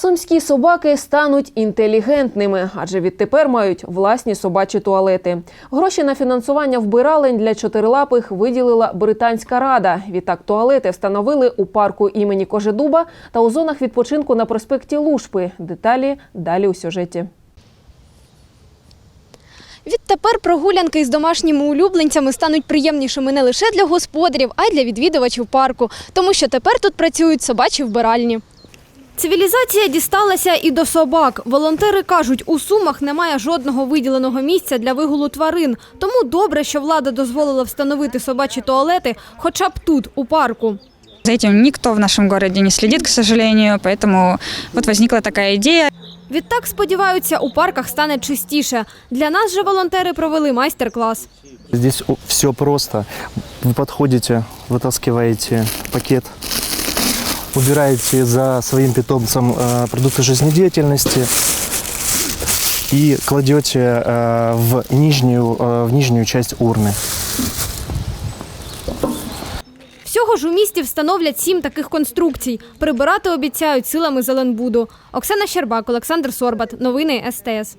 Сумські собаки стануть інтелігентними, адже відтепер мають власні собачі туалети. Гроші на фінансування вбиралень для чотирилапих виділила британська рада. Відтак туалети встановили у парку імені Кожедуба та у зонах відпочинку на проспекті Лушпи. Деталі далі у сюжеті. Відтепер прогулянки із домашніми улюбленцями стануть приємнішими не лише для господарів, а й для відвідувачів парку, тому що тепер тут працюють собачі вбиральні. Цивілізація дісталася і до собак. Волонтери кажуть, у Сумах немає жодного виділеного місця для вигулу тварин. Тому добре, що влада дозволила встановити собачі туалети хоча б тут, у парку. За этим никто в нашем городе не следит, к сожалению, поэтому вот возникла такая идея. Відтак, сподіваються, у парках стане чистіше. Для нас же волонтери провели майстер-клас. Здесь все просто. Вы подходите, вытаскиваете пакет, убираете за своим питомцем э, продукты жизнедеятельности и кладете э, в, нижнюю, э, в нижнюю часть урны. Всього ж у місті встановлять сім таких конструкцій. Прибирати обіцяють силами Зеленбуду. Оксана Щербак, Олександр Сорбат. Новини СТС.